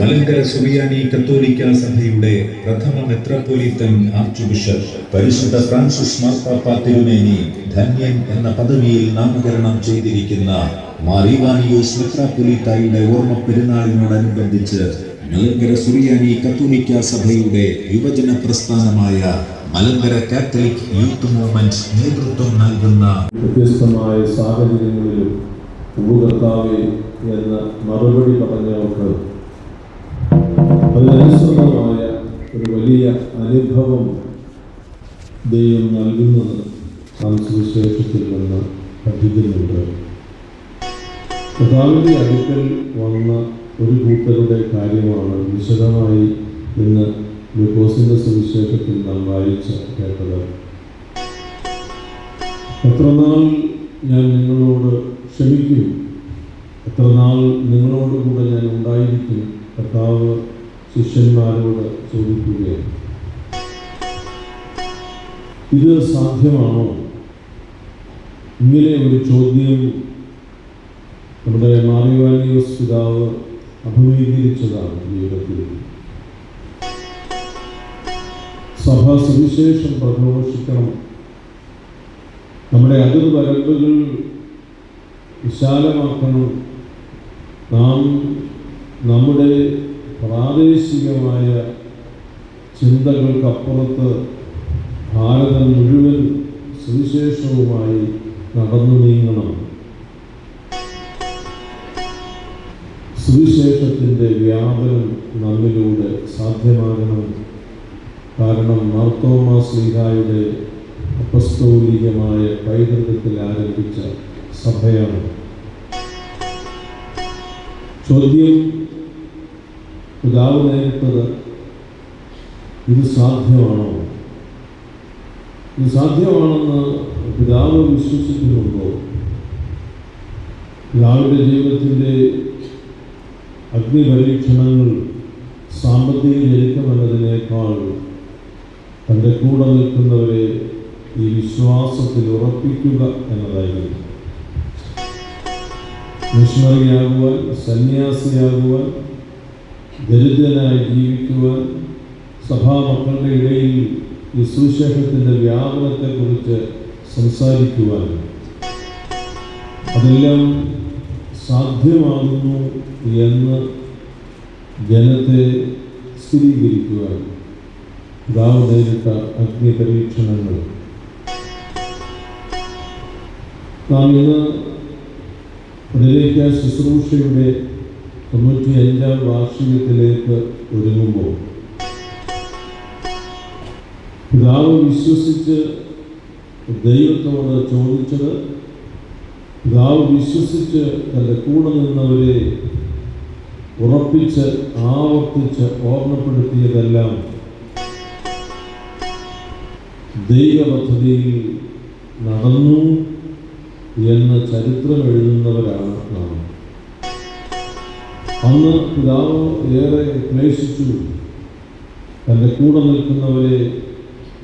മലങ്കര സുറിയാനി കത്തോലിക്ക സഭയുടെ പ്രഥമ മെത്രാപ്പൊലീത്തൻ ആർച്ച് ബിഷപ്പ് പരിശുദ്ധ ഫ്രാൻസിസ് മാർപ്പാപ്പ തിരുമേനി ധന്യൻ എന്ന പദവിയിൽ നാമകരണം ചെയ്തിരിക്കുന്ന മാറിവാനിയോസ് മെത്രാപ്പൊലീത്തായുടെ ഓർമ്മ പെരുന്നാളിനോടനുബന്ധിച്ച് മലങ്കര സുറിയാനി കത്തോലിക്ക സഭയുടെ യുവജന പ്രസ്ഥാനമായ മലങ്കര കാത്തലിക് യൂത്ത് മൂവ്മെന്റ് നേതൃത്വം നൽകുന്ന വ്യത്യസ്തമായ സാഹചര്യങ്ങളിലും ഉപകർത്താവെ എന്ന മറുപടി പറഞ്ഞവർക്ക് അതിനനുസൃതമായ ഒരു വലിയ അനുഭവം ദൈവം നൽകുന്നത് നാം സുവിശേഷത്തിൽ നിന്ന് പഠിക്കുന്നുണ്ട്. കർത്താവിന്റെ അടുക്കൽ വന്ന ഒരു കൂട്ടരുടെ കാര്യമാണ് വിശദമായി ഇന്ന് ഗ്ലൂക്കോസിന്റെ സുവിശേഷത്തിൽ നാം വായിച്ച കേട്ടത് എത്ര നാൾ ഞാൻ നിങ്ങളോട് ക്ഷമിക്കും? എത്ര നാൾ നിങ്ങളോട് കൂടെ ഞാൻ ഉണ്ടായിരിക്കും? കർത്താവ് ശിഷ്യന്മാരോട് ചോദിക്കുകയാണ്. ഇത് സാധ്യമാണോ? ഇങ്ങനെ ഒരു ചോദ്യം നമ്മുടെ മാറിവാനിയോസ് പിതാവ് അഭിമുഖീകരിച്ചതാണ് ജീവിതത്തിൽ. സഭ സുവിശേഷം പ്രഘോഷിക്കണം. നമ്മുടെ അതിർ വരമ്പുകൾ വിശാലമാക്കണം. നാം നമ്മുടെ പ്രാദേശികമായ ചിന്തകൾക്കപ്പുറത്ത് ഭാരതം മുഴുവൻ സുവിശേഷവുമായി നടന്നു നീങ്ങണം. സുവിശേഷത്തിന്റെ വ്യാപനം നമ്മിലൂടെ സാധ്യമാകണം. കാരണം മാർത്തോമാ ശ്രീഹായുടെ അപസ്തോലികമായ പൈതൃകത്തിൽ ആരംഭിച്ച സഭയാണ്. ചോദ്യം പിതാവ് നേരിട്ടത് ഇത് സാധ്യമാണോ? ഇത് സാധ്യമാണെന്ന് പിതാവ് വിശ്വസിക്കുന്നുണ്ടോ? പിതാവിന്റെ ജീവിതത്തിന്റെ അഗ്നിപരീക്ഷണങ്ങൾ സാമ്പത്തിക ഞെരുക്കമെന്നതിനേക്കാൾ തന്റെ കൂടെ നിൽക്കുന്നവരെ ഈ വിശ്വാസത്തിൽ ഉറപ്പിക്കുക എന്നതായിരുന്നു. മിഷണറിയാകുവാൻ സന്യാസിയാകുവാൻ ദരിദ്രനായി ജീവിക്കുവാൻ സഭാമക്കളുടെ ഇടയിൽ ഈ സുശേഷത്തിന്റെ വ്യാപനത്തെക്കുറിച്ച് സംസാരിക്കുവാൻ. അതെല്ലാം സാധ്യമാകുന്നു എന്ന് ജനത്തെ സ്ഥിരീകരിക്കുവാൻ. പിതാവ് നേരിട്ട അഗ്നി പരീക്ഷണങ്ങൾ നാം ഇന്ന് പ്രതിലേഖ ശുശ്രൂഷയുടെ തൊണ്ണൂറ്റി അഞ്ചാം വാർഷികത്തിലേക്ക് ഒരുങ്ങുമ്പോൾ പിതാവ് വിശ്വസിച്ച് ദൈവത്തോട് ചോദിച്ചത് പിതാവ് വിശ്വസിച്ച് തന്റെ കൂടെ നിന്നവരെ ഉറപ്പിച്ച് ആവർത്തിച്ച് ഓർമ്മപ്പെടുത്തിയതെല്ലാം ദൈവപദ്ധതിയിൽ നടന്നു എന്ന് ചരിത്രം എഴുതുന്നവരാണ് നാം. അന്ന് പിതാവ് ഏറെ ക്ലേശിച്ചു. തന്റെ കൂടെ നിൽക്കുന്നവരെ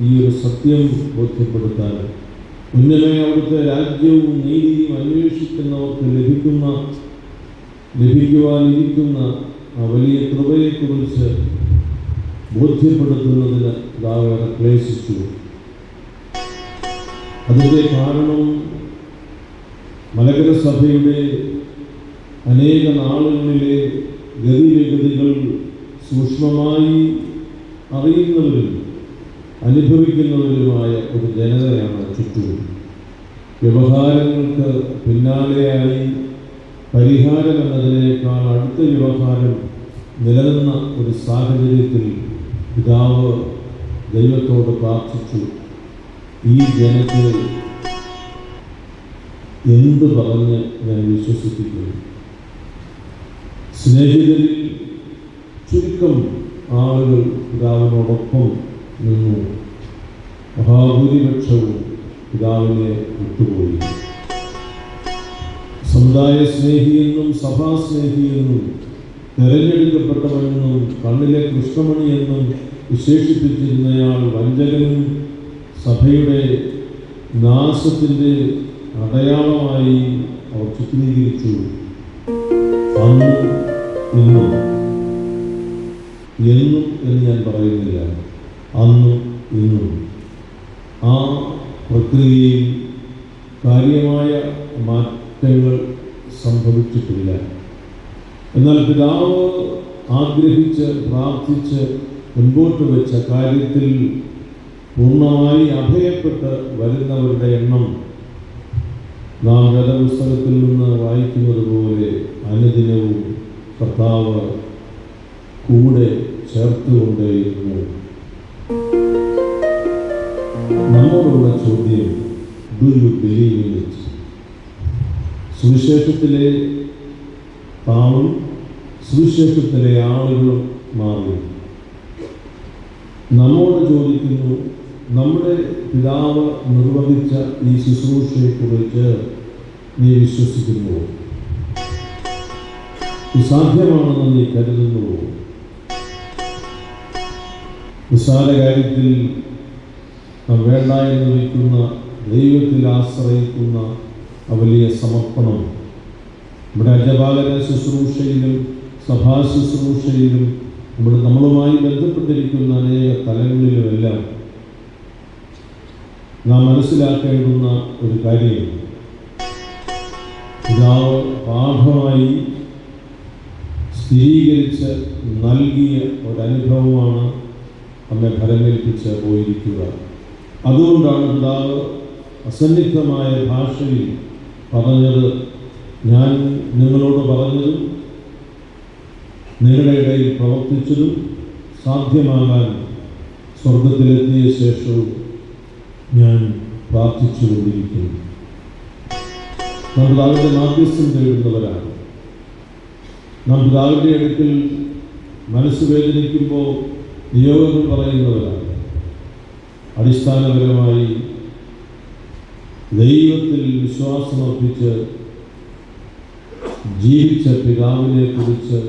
ഈ ഒരു സത്യം ബോധ്യപ്പെടുത്താൻ. മുന്നമേ അവിടുത്തെ രാജ്യവും നീതിയും അന്വേഷിക്കുന്നവർക്ക് ലഭിക്കുന്ന ലഭിക്കുവാനിരിക്കുന്ന ആ വലിയ കൃപയെക്കുറിച്ച് ബോധ്യപ്പെടുത്തുന്നതിന് പിതാവ് ഏറെ ക്ലേശിച്ചു. അതിന്റെ കാരണം മലകര സഭയുടെ അനേക നാളുകളിലെ ഗതിവേഗതികൾ സൂക്ഷ്മമായി അറിയുന്നവരും അനുഭവിക്കുന്നവരുമായ ഒരു ജനതയാണ് ചുറ്റും. വ്യവഹാരങ്ങൾക്ക് പിന്നാലെയായി പരിഹാരം എന്നതിനേക്കാൾ അടുത്ത വ്യവഹാരം നിലനിന്ന ഒരു സാഹചര്യത്തിൽ പിതാവ് ദൈവത്തോട് പ്രാർത്ഥിച്ചു. ഈ ജനത്തെ എന്ത് പറഞ്ഞ് ഞാൻ വിശ്വസിപ്പിക്കുന്നു? സ്നേഹിതരിൽ ചുരുക്കം ആളുകൾ പിതാവിനോടൊപ്പം നിന്നു മഹാഭൂരിപക്ഷവും പിതാവിനെ വിട്ടുപോയി. സമുദായ സ്നേഹിയെന്നും സഭാസ്നേഹിയെന്നും തെരഞ്ഞെടുക്കപ്പെട്ടവനെന്നും കണ്ണിലെ കൃഷ്ണമണി എന്നും വിശേഷിപ്പിച്ചിരുന്നയാൾ വഞ്ചകനും സഭയുടെ നാശത്തിന്റെ അടയാളമായി അവർ ചിത്രീകരിച്ചു. അന്നും ഇന്നും എന്നും എന്ന് ഞാൻ പറയുന്നില്ല. അന്നും ഇന്നും ആ പ്രക്രിയയിൽ കാര്യമായ മാറ്റങ്ങൾ സംഭവിച്ചിട്ടില്ല. എന്നാൽ പിതാവ് ആഗ്രഹിച്ച് പ്രാർത്ഥിച്ച് മുൻപോട്ട് വെച്ച കാര്യത്തിൽ പൂർണമായി അഭയപ്പെട്ട് വരുന്നവരുടെ എണ്ണം നാം വേദപുസ്തകത്തിൽ നിന്ന് വായിക്കുന്നത് പോലെ അനുദിനവും കർത്താവ് കൂടെ ചേർത്തുകൊണ്ടേയിരുന്നു. നമ്മോടുള്ള ചോദ്യം ഡു യു ബിലീവ് സുവിശേഷത്തിലെ താവും സുവിശേഷത്തിലെ ആളുകളും മാറി. നമ്മോട് ചോദിക്കുന്നു നമ്മുടെ പിതാവ് നിർവഹിച്ച ഈ ശുശ്രൂഷയെക്കുറിച്ച് നീ വിശ്വസിക്കുന്നുവോ? ഇത് സാധ്യമാണെന്ന് നീ കരുതുന്നുവോ? നിസ്സാര കാര്യത്തിൽ വേണ്ട എന്ന് വയ്ക്കുന്ന ദൈവത്തിൽ ആശ്രയിക്കുന്ന വലിയ സമർപ്പണം. നമ്മുടെ അജപാലക ശുശ്രൂഷയിലും സഭാ ശുശ്രൂഷയിലും നമ്മുടെ നമ്മളുമായി ബന്ധപ്പെട്ടിരിക്കുന്ന അനേക തലങ്ങളിലുമെല്ലാം നാം മനസ്സിലാക്കേണ്ടുന്ന ഒരു കാര്യമാണ് പിതാവ് പാഠമായി സ്ഥിരീകരിച്ച് നൽകിയ ഒരനുഭവമാണ് നമ്മെ ഫലമേൽപ്പിച്ച് പോയിരിക്കുക. അതുകൊണ്ടാണ് പിതാവ് അസന്നിഗ്ധമായ ഭാഷയിൽ പറഞ്ഞത് ഞാൻ നിങ്ങളോട് പറഞ്ഞതും നിങ്ങളുടെ ഇടയിൽ പ്രവർത്തിച്ചതും സാധ്യമാകാൻ സ്വർഗത്തിലെത്തിയ ശേഷവും ഞാൻ പ്രാർത്ഥിച്ചുകൊണ്ടിരിക്കുന്നു. നാം പിതാവിന്റെ മാധ്യസ്ഥം തേടുന്നവരാണ്. നാം പിതാവിന്റെ അടുക്കൽ മനസ്സ് വേദനിക്കുമ്പോൾ നിയോഗങ്ങൾ പറയുന്നവരാണ്. അടിസ്ഥാനപരമായി ദൈവത്തിൽ വിശ്വാസമർപ്പിച്ച് ജീവിച്ച പിതാവിനെ കുറിച്ച്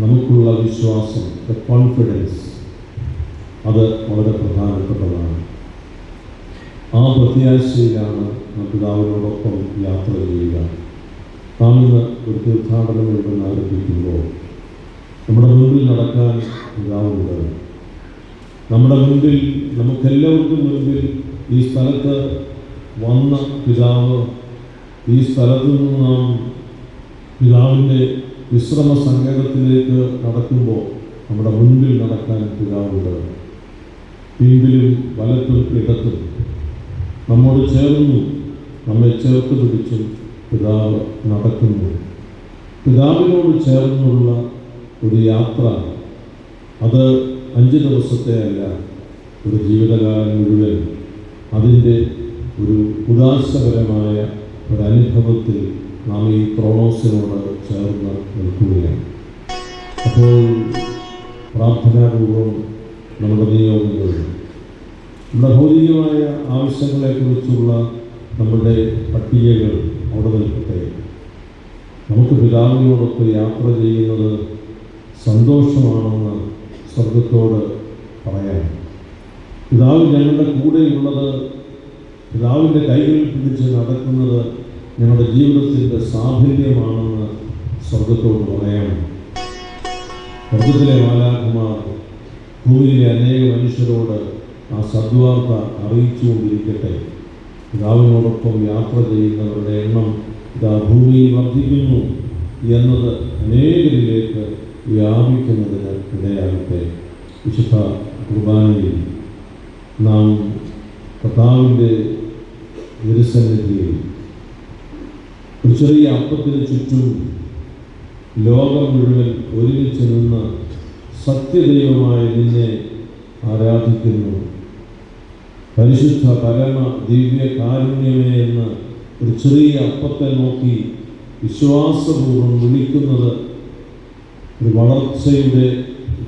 നമുക്കുള്ള വിശ്വാസം ദ കോൺഫിഡൻസ് അത് വളരെ പ്രധാനപ്പെട്ടതാണ്. ആ പ്രത്യാശയിലാണ് പിതാവിനോടൊപ്പം യാത്ര ചെയ്യുക. നാം ഇന്ന് ഒരു തീർത്ഥാടനം ഇവിടെ ആരംഭിക്കുമ്പോൾ നമ്മുടെ മുമ്പിൽ നടക്കാൻ പിതാവുണ്ട് നമ്മുടെ മുമ്പിൽ നമുക്കെല്ലാവർക്കും മുമ്പിൽ ഈ സ്ഥലത്ത് വന്ന പിതാവ് ഈ സ്ഥലത്തു നിന്ന് നാം പിതാവിന്റെ വിശ്രമ സങ്കേതത്തിലേക്ക് നടക്കുമ്പോൾ നമ്മുടെ മുൻപിൽ നടക്കാൻ പിതാവുണ്ട്. പിമ്പിലും വലത്തും ഇടത്തും നമ്മോട് ചേർന്നു നമ്മെ ചേർത്ത് പിടിച്ചും പിതാവ് നടക്കുന്നു പിതാവിനോട് ചേർന്നുള്ള ഒരു യാത്ര അത് അഞ്ച് ദിവസത്തെ അല്ല ഒരു ജീവിതകാലം മുഴുവൻ. അതിന്റെ ഒരു ഉദാസപരമായ ഒരനുഭവത്തിൽ നാം ഈ ക്രോണോസിനോട് ചേർന്ന് നിൽക്കുകയാണ്. അപ്പോൾ പ്രാർത്ഥനാപൂർവം നമ്മുടെ നിയോഗങ്ങൾ നമ്മുടെ ഭൗതികമായ ആവശ്യങ്ങളെക്കുറിച്ചുള്ള നമ്മുടെ പട്ടികകൾ അവിടെ നിൽക്കട്ടെ. നമുക്ക് പിതാവിനോടൊപ്പം യാത്ര ചെയ്യുന്നത് സന്തോഷമാണെന്ന് സ്വർഗത്തോട് പറയാം. പിതാവ് ഞങ്ങളുടെ കൂടെയുള്ളത് പിതാവിന്റെ കൈകളിൽ പിടിച്ച് നടക്കുന്നത് ഞങ്ങളുടെ ജീവിതത്തിന്റെ സാഫല്യമാണെന്ന് സ്വർഗത്തോട് പറയാം. സ്വർഗത്തിലെ മാലാകുമാർ ഭൂമിയിലെ അനേക മനുഷ്യരോട് ആ സദ്വാർത്ത അറിയിച്ചുകൊണ്ടിരിക്കട്ടെ. പിതാവിനോടൊപ്പം യാത്ര ചെയ്യുന്നവരുടെ എണ്ണം ഇതാ ഭൂമിയിൽ വർദ്ധിക്കുന്നു എന്നത് അനേകരിലേക്ക് വ്യാപിക്കുന്നതിന് ഇടയാകട്ടെ. വിശുദ്ധ കുർബാനയിൽ നാം കർത്താവിന്റെ തിരുസന്നിധിയിൽ ഒരു ചെറിയ അപ്പത്തിന് ചുറ്റും ലോകം മുഴുവൻ ഒരുമിച്ച് നിന്ന് സത്യദൈവമായ നിന്നെ ആരാധിക്കുന്നു. പരിശുദ്ധ പരമ ദിവ്യ കാരുണ്യമേ എന്ന് ഒരു ചെറിയ അപ്പത്തെ നോക്കി വിശ്വാസപൂർവം വിളിക്കുന്നത് ഒരു വളർച്ചയുടെ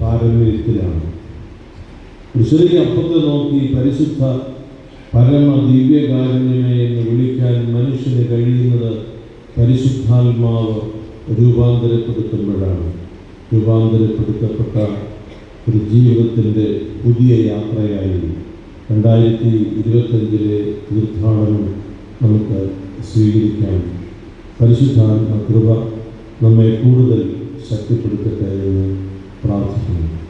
പാരമ്പര്യത്തിലാണ്. ഒരു ചെറിയ അപ്പത്തെ നോക്കി പരിശുദ്ധ പരമ ദിവ്യകാരുണ്യമേ എന്ന് വിളിക്കാൻ മനുഷ്യന് കഴിയുന്നത് പരിശുദ്ധാത്മാവ് രൂപാന്തരപ്പെടുത്തുമ്പോഴാണ്. രൂപാന്തരപ്പെടുത്തപ്പെട്ട ഒരു ജീവിതത്തിന്റെ പുതിയ യാത്രയായി രണ്ടായിരത്തി ഇരുപത്തഞ്ചിലെ തീർത്ഥാടനം നമുക്ക് സ്വീകരിക്കാം. പരിശുദ്ധാത്മ കൃപ നമ്മെ കൂടുതൽ ശക്തിപ്പെടുത്തട്ടെ എന്ന് പ്രാർത്ഥിക്കുന്നു.